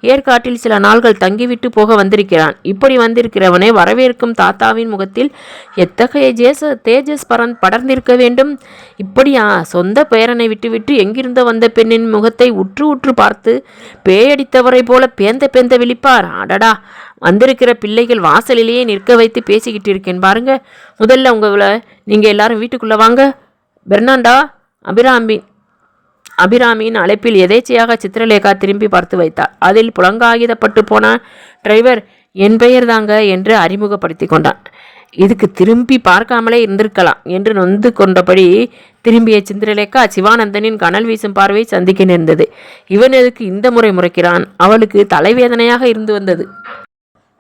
[SPEAKER 1] ஏற்காட்டில் சில நாள்கள் தங்கிவிட்டு போக வந்திருக்கிறான். இப்படி வந்திருக்கிறவனை வரவேற்கும் தாத்தாவின் முகத்தில் எத்தகைய ஜேச தேஜஸ் பரந் படர்ந்திருக்க வேண்டும்? இப்படியா? சொந்த பேரனை விட்டுவிட்டு எங்கிருந்து வந்த பெண்ணின் முகத்தை உற்று உற்று பார்த்து பேயடித்தவரை போல பேந்த பேந்த விழிப்பார். அடடா! வந்திருக்கிற பிள்ளைகள் வாசலிலேயே நிற்க வைத்து பேசிக்கிட்டு இருக்கேன். பாருங்க முதல்ல உங்களை நீங்கள் எல்லாரும் வீட்டுக்குள்ளே வாங்க. பெர்னாண்டா அபிராமி அபிராமியின் அழைப்பில் எதேச்சையாக சித்திரலேகா திரும்பி பார்த்து வைத்தார் அதில் புலங்காகிதப்பட்டு போன டிரைவர் என் பெயர் தாங்க என்று அறிமுகப்படுத்தி கொண்டான். இதுக்கு திரும்பி பார்க்காமலே இருந்திருக்கலாம் என்று நொந்து கொண்டபடி திரும்பிய சித்திரலேகா சிவானந்தனின் கனல் வீசும் பார்வை சந்திக்க நேர்ந்தது. இவன் எதுக்கு இந்த முறை முறைக்கிறான்? அவளுக்கு தலைவேதனையாக இருந்து வந்தது.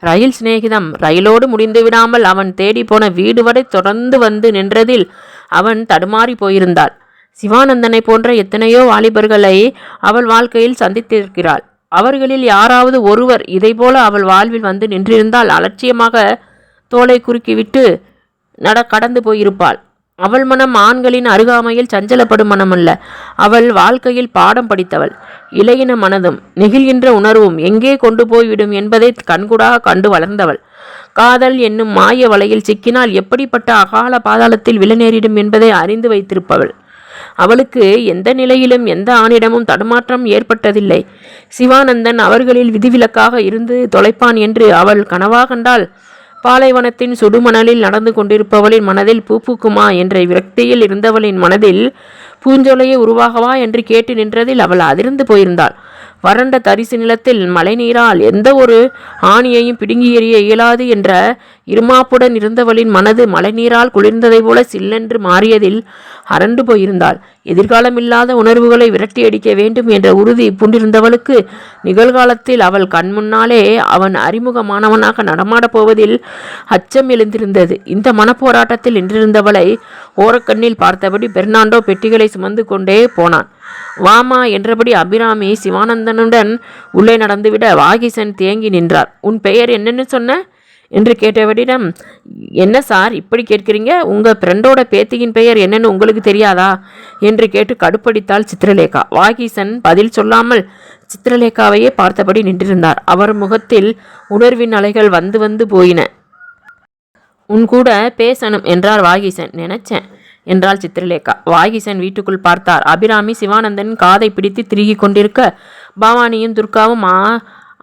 [SPEAKER 1] ரயில் சிநேகிதம் ரயிலோடு முடிந்து விடாமல் அவன் தேடி போன வீடு வரை தொடர்ந்து வந்து நின்றதில் அவன் தடுமாறி போயிருந்தாள். சிவானந்தனை போன்ற எத்தனையோ வாலிபர்களை அவள் வாழ்க்கையில் சந்தித்திருக்கிறாள். அவர்களில் யாராவது ஒருவர் இதைபோல அவள் வாழ்வில் வந்து நின்றிருந்தால் அலட்சியமாக தோலை குறுக்கிவிட்டு நட கடந்து போயிருப்பாள். அவள் மனம் ஆண்களின் அருகாமையில் சஞ்சலப்படும் மனமல்ல. அவள் வாழ்க்கையில் பாடம் படித்தவள். இளையின மனதும் நெகிழ்கின்ற உணர்வும் எங்கே கொண்டு போய்விடும் என்பதை கண்கூடாக கண்டு வளர்ந்தவள். காதல் என்னும் மாய வலையில் சிக்கினால் எப்படிப்பட்ட அகால பாதாளத்தில் விலநேரிடும் என்பதை அறிந்து வைத்திருப்பவள். அவளுக்கு எந்த நிலையிலும் எந்த ஆணிடமும் தடுமாற்றம் ஏற்பட்டதில்லை. சிவானந்தன் அவர்களில் விதிவிலக்காக இருந்து தொலைப்பான் என்று அவள் கனவா கண்டால் பாலைவனத்தின் சுடுமணலில் நடந்து கொண்டிருப்பவளின் மனதில் பூ பூக்குமா என்ற விரக்தியில் இருந்தவளின் மனதில் பூஞ்சொலையே உருவாகவா என்று கேட்டு நின்றதில் அவள் அதிர்ந்து போயிருந்தாள். வறண்ட தரிசு நிலத்தில் மழைநீரால் எந்த ஒரு ஆணியையும் பிடுங்கி எறிய இயலாது என்ற இருமாப்புடன் இருந்தவளின் மனது மழைநீரால் குளிர்ந்ததை போல சில்லென்று மாறியதில் அரண்டு போயிருந்தாள். எதிர்காலமில்லாத உணர்வுகளை விரட்டி அடிக்க வேண்டும் என்ற உறுதி பூண்டிருந்தவளுக்கு நிகழ்காலத்தில் அவள் கண்முன்னாலே அவன் அறிமுகமானவனாக நடமாடப் போவதில் அச்சம் எழுந்திருந்தது. இந்த மனப்போராட்டத்தில் நின்றிருந்தவளை ஓரக்கண்ணில் பார்த்தபடி பெர்னாண்டோ பெட்டிகளை சுமந்து கொண்டே போனான். வாமா என்றபடி அபிராமி சிவானந்தனுடன் உள்ளே நடந்துவிட வாகிசன் தேங்கி நின்றார். உன் பெயர் என்னன்னு சொன்ன? என்று கேட்டவரிடம் என்ன சார் இப்படி கேட்கிறீங்க? உங்கள் ஃப்ரெண்டோட பேத்தியின் பெயர் என்னன்னு உங்களுக்கு தெரியாதா? என்று கேட்டு கடுப்படித்தாள் சித்திரலேகா. வாகீசன் பதில் சொல்லாமல் சித்திரலேகாவையே பார்த்தபடி நின்றிருந்தார். அவர் முகத்தில் உணர்வின் அலைகள் வந்து வந்து போயின. உன் கூட பேசணும் என்றார் வாகீசன். நினைச்சேன் என்றாள் சித்திரலேகா. வாகீசன் வீட்டுக்குள் பார்த்தார். அபிராமி சிவானந்தன் காதை பிடித்து திருகி கொண்டிருக்க பவானியும் துர்காவும் ஆ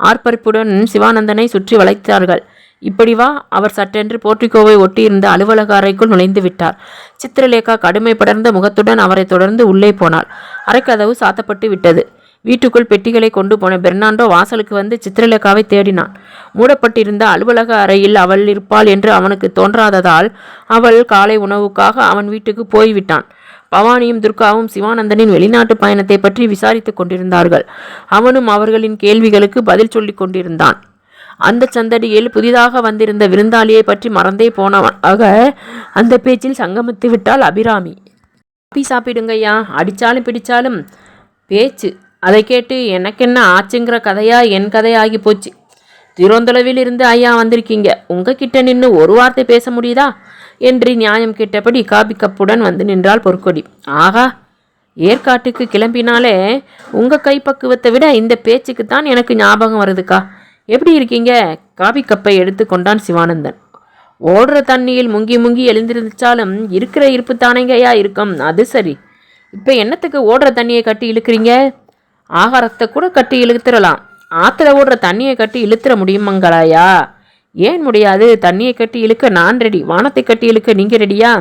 [SPEAKER 1] ஆர்ப்பரிப்புடன் சிவானந்தனை சுற்றி வளைத்தார்கள். இப்படி வா அவர் சட்டென்று போர்டிகோவை ஒட்டியிருந்த அலுவலக அறைக்குள் நுழைந்து விட்டார். சித்திரலேகா கடுமை படர்ந்த முகத்துடன் அவரை தொடர்ந்து உள்ளே போனாள். அறைக்கதவு சாத்தப்பட்டு விட்டது. வீட்டுக்குள் பெட்டிகளை கொண்டு போன பெர்னாண்டோ வாசலுக்கு வந்து சித்திரலேகாவை தேடினான். மூடப்பட்டிருந்த அலுவலக அறையில் அவள் இருப்பாள் என்று அவனுக்கு தோன்றாததால் அவள் காலை உணவுக்காக அவன் வீட்டுக்கு போய்விட்டான். பவானியும் துர்காவும் சிவானந்தனின் வெளிநாட்டு பயணத்தை பற்றி விசாரித்துக் கொண்டிருந்தார்கள். அவனும் அவர்களின் கேள்விகளுக்கு பதில் சொல்லிக் கொண்டிருந்தான். அந்த சந்தடியில் புதிதாக வந்திருந்த விருந்தாளியை பற்றி மறந்தே போனவனாக அந்த பேச்சில் சங்கமித்து விட்டாள் அபிராமி. காப்பி சாப்பிடுங்கய்யா. அடித்தாலும் பிடிச்சாலும் பேச்சு. அதை கேட்டு எனக்கென்ன ஆச்சுங்கிற கதையா? என் கதையாகி போச்சு. திருவந்தளவில் இருந்து ஐயா வந்திருக்கீங்க. உங்ககிட்ட நின்று ஒரு வார்த்தை பேச முடியுதா? என்று நியாயம் கேட்டபடி காபி கப்புடன் வந்து நின்றாள் பொற்கொடி. ஆகா. ஏற்காட்டுக்கு கிளம்பினாலே உங்கள் கைப்பக்குவத்தை விட இந்த பேச்சுக்கு தான் எனக்கு ஞாபகம் வருதுக்கா? எப்படி இருக்கீங்க? காபி கப்பை எடுத்து கொண்டான் சிவானந்தன். ஓடுற தண்ணியில் முங்கி முங்கி எழுந்திருந்தாலும் இருக்கிற இருப்பு தானேங்கய்யா இருக்கும். அது சரி. இப்போ என்னத்துக்கு ஓடுற தண்ணியை கட்டி இழுக்கிறீங்க? ஆகாரத்தை கூட கட்டி இழுத்துறலாம். ஆற்றுல ஓடுற தண்ணியை கட்டி இழுத்துற முடியுமங்களாயா ஏன் முடியாது? தண்ணியை கட்டி இழுக்க நான் ரெடி வானத்தை கட்டி இழுக்க நீங்கள் ரெடியா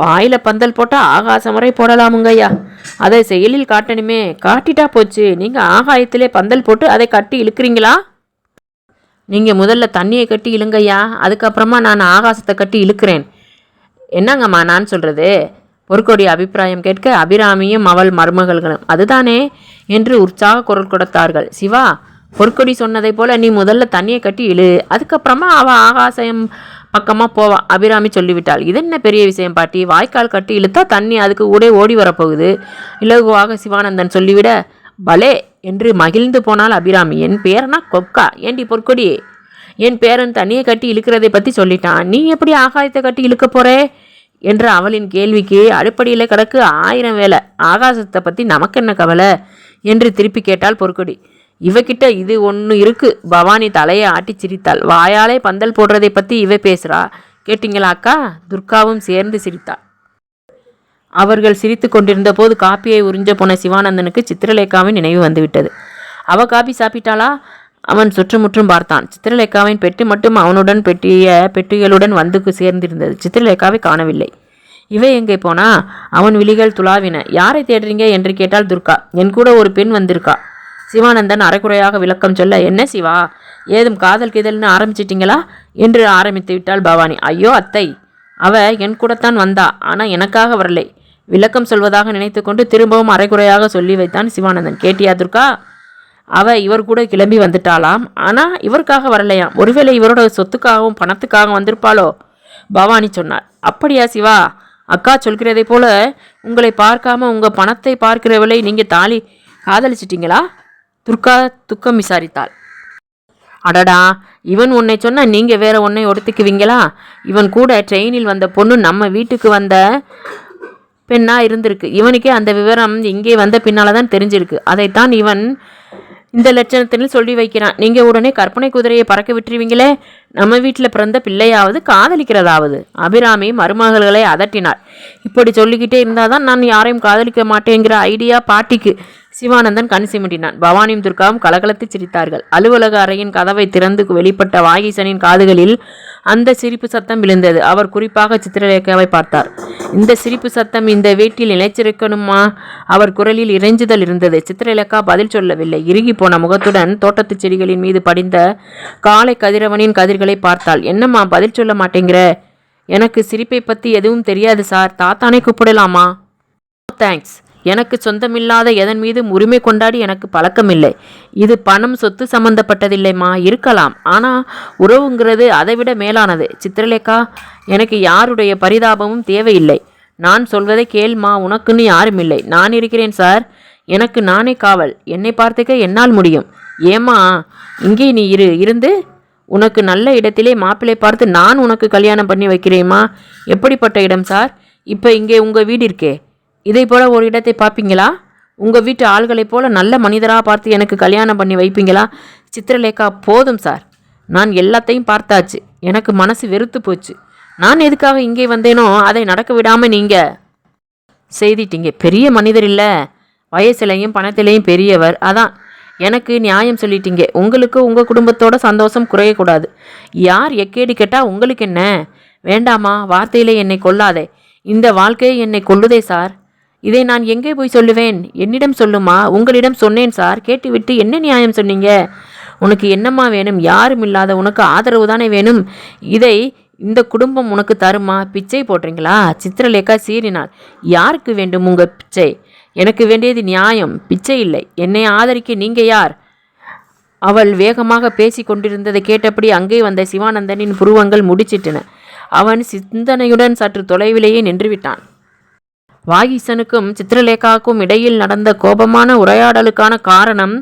[SPEAKER 1] வாயில் பந்தல் போட்டால் ஆகாசம் வரை போடலாமுங்கய்யா. அதை செயலில் காட்டணுமே. காட்டிட்டா போச்சு. நீங்கள் ஆகாயத்திலே பந்தல் போட்டு அதை கட்டி இழுக்கிறீங்களா? நீங்கள் முதல்ல தண்ணியை கட்டி இழுங்கய்யா. அதுக்கப்புறமா நான் ஆகாசத்தை கட்டி இழுக்கிறேன். என்னங்கம்மா நான் சொல்கிறது பொற்கொடி அபிப்பிராயம் கேட்க அபிராமியும் அவள் மருமகள்களும் அதுதானே? என்று உற்சாக குரல் கொடுத்தார்கள். சிவா பொற்கொடி சொன்னதைப் போல நீ முதல்ல தண்ணியை கட்டி இழு. அதுக்கப்புறமா அவள் ஆகாசம் பக்கமாக போவா அபிராமி சொல்லிவிட்டாள். இது என்ன பெரிய விஷயம் பாட்டி? வாய்க்கால் கட்டி இழுத்தா தண்ணி அதுக்கு கூட ஓடி வரப்போகுது. இலகுவாக சிவானந்தன் சொல்லிவிட பலே என்று மகிழ்ந்து போனாள் அபிராமி. என் பேரனா கொக்கா? ஏண்டி பொற்கொடி என் பேரன் தண்ணியை கட்டி இழுக்கிறதை பற்றி சொல்லிட்டான். நீ எப்படி ஆகாயத்தை கட்டி இழுக்க போறே? என்ற அவளின் கேள்விக்கு அடுப்படியில் கிடக்கு ஆயிரம் வேலை. ஆகாசத்தை பற்றி நமக்கு என்ன கவலை? என்று திருப்பி கேட்டாள் பொற்கொடி. இவகிட்ட இது ஒன்று இருக்கு. பவானி தலையை ஆட்டி சிரித்தாள். வாயாலே பந்தல் போடுறதை பற்றி இவ பேசுகிறா கேட்டிங்களா அக்கா? துர்காவும் சேர்ந்து சிரித்தாள். அவர்கள் சிரித்து கொண்டிருந்த போது காப்பியை உறிஞ்ச போன சிவானந்தனுக்கு சித்திரலேகாவின் நினைவு வந்துவிட்டது. அவ காப்பி சாப்பிட்டாளா? அவன் சுற்றுமுற்றும் பார்த்தான். சித்திரலேகாவின் பெட்டி மட்டும் அவனுடன் பெட்டிய பெட்டிகளுடன் வந்து சேர்ந்திருந்தது. சித்திரலேகாவை காணவில்லை. இவை எங்கே போனா? அவன் விழிகள் துளாவின. யாரை தேடுறீங்க? என்று கேட்டால் துர்கா. என் கூட ஒரு பெண் வந்திருக்கா. சிவானந்தன் அரைக்குறையாக விளக்கம் சொல்ல என்ன சிவா? ஏதும் காதல் கிதல்னு ஆரம்பிச்சிட்டிங்களா? என்று ஆரம்பித்து விட்டாள் பவானி. ஐயோ அத்தை! அவ என் கூடத்தான் வந்தா. ஆனால் எனக்காக வரலை. விளக்கம் சொல்வதாக நினைத்துக்கொண்டு திரும்பவும் அரைக்குறையாக சொல்லி வைத்தான் சிவானந்தன். கேட்டியா துர்கா அவ இவர் கூட கிளம்பி வந்துட்டாளாம். ஆனால் இவருக்காக வரலையாம் ஒருவேளை இவரோட சொத்துக்காகவும் பணத்துக்காகவும் வந்திருப்பாளோ? பவானி சொன்னார். அப்படியா சிவா? அக்கா சொல்கிறதை போல உங்களை பார்க்காம உங்கள் பணத்தை பார்க்கிறவளை நீங்கள் தாலி காதலிச்சிட்டிங்களா? துர்கா துக்கம் விசாரித்தாள். அடடா இவன் உன்னை சொன்னால் நீங்கள் வேற உன்னை ஒடுத்துக்குவீங்களா? இவன் கூட ட்ரெயினில் வந்த பொண்ணு நம்ம வீட்டுக்கு வந்த பெண்ணா இருந்திருக்கு. இவனுக்கே அந்த விவரம் இங்கே வந்த பின்னால் தான் தெரிஞ்சிருக்கு. அதைத்தான் இவன் இந்த லட்சணத்தில் சொல்லி வைக்கிறான். நீங்கள் உடனே கற்பனை குதிரையை பறக்க விட்டுருவீங்களே? நம்ம வீட்டில் பிறந்த பிள்ளையாவது காதலிக்கிறதாவது? அபிராமி மருமகள்களை அதட்டினார் இப்படி சொல்லிக்கிட்டே இருந்தால் தான் நான் யாரையும் காதலிக்க மாட்டேங்கிற ஐடியா பாட்டிக்கு. சிவானந்தன் கண் சிமிட்டினான். பவானியும் துர்காவும் கலகலத்து சிரித்தார்கள். அலுவலக அறையின் கதவை திறந்து வெளிப்பட்ட வாகீசனின் காதுகளில் அந்த சிரிப்பு சத்தம் விழுந்தது. அவர் குறிப்பாக சித்திரலேகாவை பார்த்தார். இந்த சிரிப்பு சத்தம் இந்த வீட்டில் நிலைச்சிருக்கணுமா அவர் குரலில் இறைஞ்சுதல் இருந்தது. சித்திரலேகா பதில் சொல்லவில்லை. இறுகி போன முகத்துடன் தோட்டத்து செடிகளின் மீது படிந்த காலை கதிரவனின் கதிர்களை பார்த்தாள். என்னம்மா பதில் சொல்ல மாட்டேங்கிற? எனக்கு சிரிப்பை பற்றி எதுவும் தெரியாது சார். தாத்தானே கூப்பிடலாமா? தேங்க்ஸ் எனக்கு சொந்தமில்லாத எதன் மீதும் உரிமை கொண்டாடி எனக்கு பழக்கமில்லை. இது பணம் சொத்து சம்பந்தப்பட்டதில்லைம்மா இருக்கலாம். ஆனால் உறவுங்கிறது அதைவிட மேலானது. சித்திரலேக்கா எனக்கு யாருடைய பரிதாபமும் தேவையில்லை. நான் சொல்வதை கேள்மா உனக்குன்னு யாரும் இல்லை நான் இருக்கிறேன் சார். எனக்கு நானே காவல். என்னை பார்த்துக்க என்னால் முடியும். ஏம்மா இங்கே நீ இரு. இருந்து உனக்கு நல்ல இடத்திலே மாப்பிள்ளை பார்த்து நான் உனக்கு கல்யாணம் பண்ணி வைக்கிறேம்மா. எப்படிப்பட்ட இடம் சார்? இப்போ இங்கே உங்கள் வீடு இருக்கே. இதை போல ஒரு இடத்தை பார்ப்பீங்களா? உங்கள் வீட்டு ஆள்களைப் போல நல்ல மனிதராக பார்த்து எனக்கு கல்யாணம் பண்ணி வைப்பீங்களா? சித்திரலேகா போதும் சார். நான் எல்லாத்தையும் பார்த்தாச்சு. எனக்கு மனசு வெறுத்து போச்சு. நான் எதுக்காக இங்கே வந்தேனோ அதை நடக்க விடாமல் நீங்கள் செய்திட்டீங்க. பெரிய மனிதர் இல்லை. வயசுலையும் பணத்திலையும் பெரியவர். அதான். எனக்கு நியாயம் சொல்லிட்டீங்க. உங்களுக்கு உங்கள் குடும்பத்தோட சந்தோஷம் குறையக்கூடாது. யார் எக்கேடி கேட்டால் உங்களுக்கு என்ன? வேண்டாமா? வார்த்தையிலே என்னை கொல்லாதே. இந்த வாழ்க்கையை என்னை கொல்லுதே சார். இதை நான் எங்கே போய் சொல்லுவேன்? என்னிடம் சொல்லுமா? உங்களிடம் சொன்னேன் சார். கேட்டுவிட்டு என்ன நியாயம் சொன்னீங்க? உனக்கு என்னம்மா வேணும்? யாரும் இல்லாத உனக்கு ஆதரவு தானே வேணும்? இதை இந்த குடும்பம் உனக்கு தருமா? பிச்சை போடுறீங்களா? சித்திரலேகா சீறினாள். யாருக்கு வேண்டும் உங்கள் பிச்சை? எனக்கு வேண்டியது நியாயம். பிச்சை இல்லை. என்னை ஆதரிக்க நீங்கள் யார்? அவள் வேகமாக பேசி கொண்டிருந்ததை கேட்டபடி அங்கே வந்த சிவானந்தனின் புருவங்கள் முடிச்சிட்டன. அவன் சிந்தனையுடன் சற்று தொலைவிலேயே நின்றுவிட்டான். வாகீசனுக்கும் சித்திரலேகாவுக்கும் இடையில் நடந்த கோபமான உரையாடலுக்கான காரணம்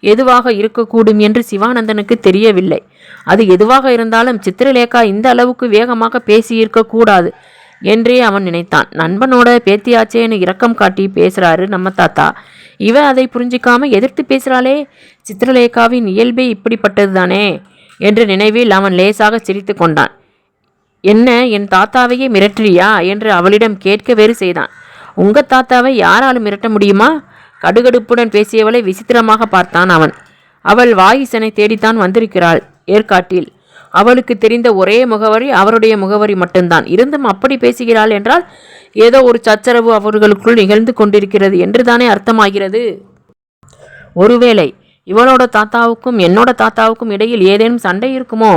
[SPEAKER 1] எதுவாக இருக்கக்கூடும் என்று சிவானந்தனுக்கு தெரியவில்லை. அது எதுவாக இருந்தாலும் சித்திரலேகா இந்த அளவுக்கு வேகமாக பேசியிருக்கக்கூடாது என்றே அவன் நினைத்தான். நண்பனோட பேத்தியாச்சேன்னு இரக்கம் காட்டி பேசுறாரு நம்ம தாத்தா. இவ அதை புரிஞ்சிக்காம எதிர்த்து பேசுறாளே சித்திரலேகாவின் இயல்பே இப்படிப்பட்டது தானே என்ற நினைவில் அவன் லேசாக சிரித்து கொண்டான். என்ன என் தாத்தாவையே மிரட்டுறியா என்று அவளிடம் கேட்க வேறு செய்தான். உங்கள் தாத்தாவை யாராலும் மிரட்ட முடியுமா? கடுகடுப்புடன் பேசியவளை விசித்திரமாக பார்த்தான் அவன். அவள் வாயிசனை தேடித்தான் வந்திருக்கிறாள் ஏற்காட்டில். அவளுக்கு தெரிந்த ஒரே முகவரி அவருடைய முகவரி மட்டும்தான். இருந்தும் அப்படி பேசுகிறாள் என்றால் ஏதோ ஒரு சச்சரவு அவர்களுக்குள் நிகழ்ந்து கொண்டிருக்கிறது என்று தானே அர்த்தமாகிறது? ஒருவேளை இவளோட தாத்தாவுக்கும் என்னோட தாத்தாவுக்கும் இடையில் ஏதேனும் சண்டை இருக்குமோ?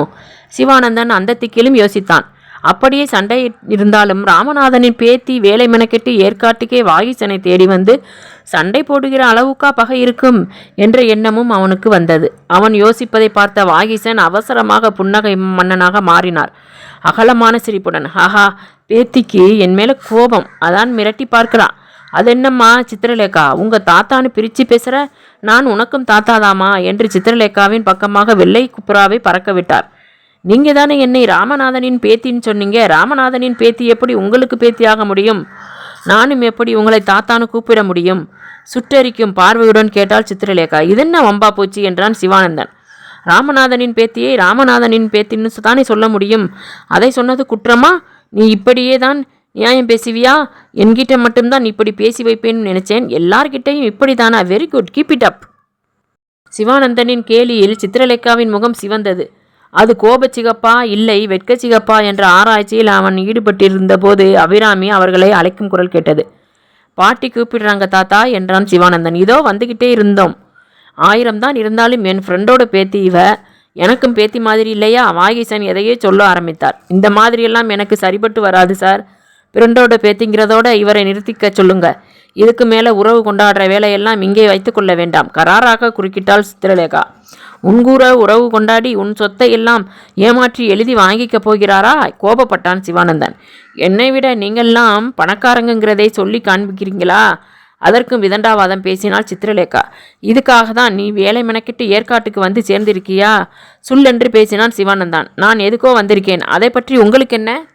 [SPEAKER 1] சிவானந்தன் அந்த திக்கிலும் யோசித்தான். அப்படியே சண்டை இருந்தாலும் ராமநாதனின் பேத்தி வேலை மெனக்கெட்டு ஏற்காட்டுக்கே வாயுசனை தேடி வந்து சண்டை போடுகிற அளவுக்கா பகை இருக்கும்? என்ற எண்ணமும் அவனுக்கு வந்தது. அவன் யோசிப்பதை பார்த்த வாகிசன் அவசரமாக புன்னகை மன்னனாக மாறினார். அகலமான சிரிப்புடன் ஹஹா பேத்திக்கு என் மேல கோபம். அதான் மிரட்டி பார்க்கிறான் அது என்னம்மா சித்திரலேகா உங்க தாத்தான்னு பிரிச்சு பேசுற? நான் உனக்கும் தாத்தாதாமா? என்று சித்திரலேகாவின் பக்கமாக வெள்ளை குப்புறாவை பறக்க விட்டார். நீங்கள் தானே என்னை ராமநாதனின் பேத்தின்னு சொன்னீங்க? ராமநாதனின் பேத்தி எப்படி உங்களுக்கு பேத்தி ஆக முடியும்? நானும் எப்படி உங்களை தாத்தான்னு கூப்பிட முடியும்? சுற்றறிக்கும் பார்வையுடன் கேட்டால் சித்திரலேகா. இதென்ன வம்பா போச்சு என்றான் சிவானந்தன். ராமநாதனின் பேத்தியை ராமநாதனின் பேத்தின்னு தானே சொல்ல முடியும்? அதை சொன்னது குற்றமா? நீ இப்படியே தான் நியாயம் பேசுவியா? என்கிட்ட மட்டும்தான் இப்படி பேசி வைப்பேன்னு நினைச்சேன். எல்லார்கிட்டையும் இப்படி தானா very good keep it up சிவானந்தனின் கேலியில் சித்திரலேகாவின் முகம் சிவந்தது. அது கோபச்சிகப்பா இல்லை வெட்கச்சிகப்பா என்ற ஆராய்ச்சியில் அவன் ஈடுபட்டிருந்த போது அபிராமி அவர்களை அழைக்கும் குரல் கேட்டது. பாட்டி கூப்பிடுறாங்க தாத்தா என்றான் சிவானந்தன். இதோ வந்துக்கிட்டே இருந்தோம். ஆயிரம் தான் இருந்தாலும் என் ஃப்ரெண்டோட பேத்தி இவ. எனக்கும் பேத்தி மாதிரி இல்லையா? வாகிசன் எதையே சொல்ல ஆரம்பித்தார். இந்த மாதிரியெல்லாம் எனக்கு சரிபட்டு வராது சார். ஃப்ரெண்டோட பேத்திங்கிறதோட இவரை நிறுத்திக்க சொல்லுங்கள் இதுக்கு மேலே உறவு கொண்டாடுற வேலையெல்லாம் இங்கே வைத்துக்கொள்ள வேண்டாம். கராராக குறுக்கிட்டாள் சித்திரலேகா. உன்கூற உறவு கொண்டாடி உன் சொத்தை எல்லாம் ஏமாற்றி எழுதி வாங்கிக்கப் போகிறாரா? கோபப்பட்டான் சிவானந்தன். என்னை விட நீங்கள்லாம் பணக்காரங்கிறதை சொல்லி காண்பிக்கிறீங்களா? அதற்கும் விதண்டாவாதம் பேசினாள் சித்திரலேகா. இதுக்காக தான் நீ வேலை மெனக்கிட்டு ஏற்காட்டுக்கு வந்து சேர்ந்திருக்கியா? சுல்லென்று பேசினான் சிவானந்தான். நான் எதுக்கோ வந்திருக்கேன். அதை பற்றி உங்களுக்கு என்ன?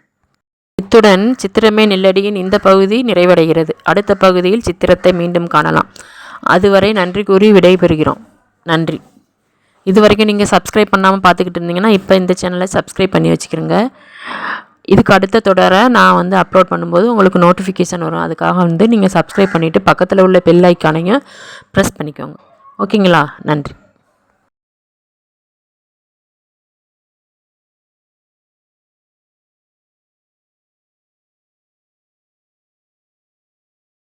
[SPEAKER 1] இத்துடன் சித்திரமே நெல்லடியின் இந்த பகுதி நிறைவடைகிறது. அடுத்த பகுதியில் சித்திரத்தை மீண்டும் காணலாம். அதுவரை நன்றி கூறி விடைபெறுகிறோம். நன்றி. இது வரைக்கும் நீங்கள் சப்ஸ்கிரைப் பண்ணாமல் பார்த்துக்கிட்டு இருந்தீங்கன்னா இப்போ இந்த சேனலை சப்ஸ்கிரைப் பண்ணி வச்சுக்கிறோங்க இதுக்கு அடுத்த தொடரை நான் வந்து அப்லோட் பண்ணும்போது உங்களுக்கு நோட்டிஃபிகேஷன் வரும். அதுக்காக வந்து நீங்கள் சப்ஸ்கிரைப் பண்ணிவிட்டு பக்கத்தில் உள்ள பெல் ஐக்கானையும் ப்ரெஸ் பண்ணிக்கோங்க. ஓகேங்களா நன்றி.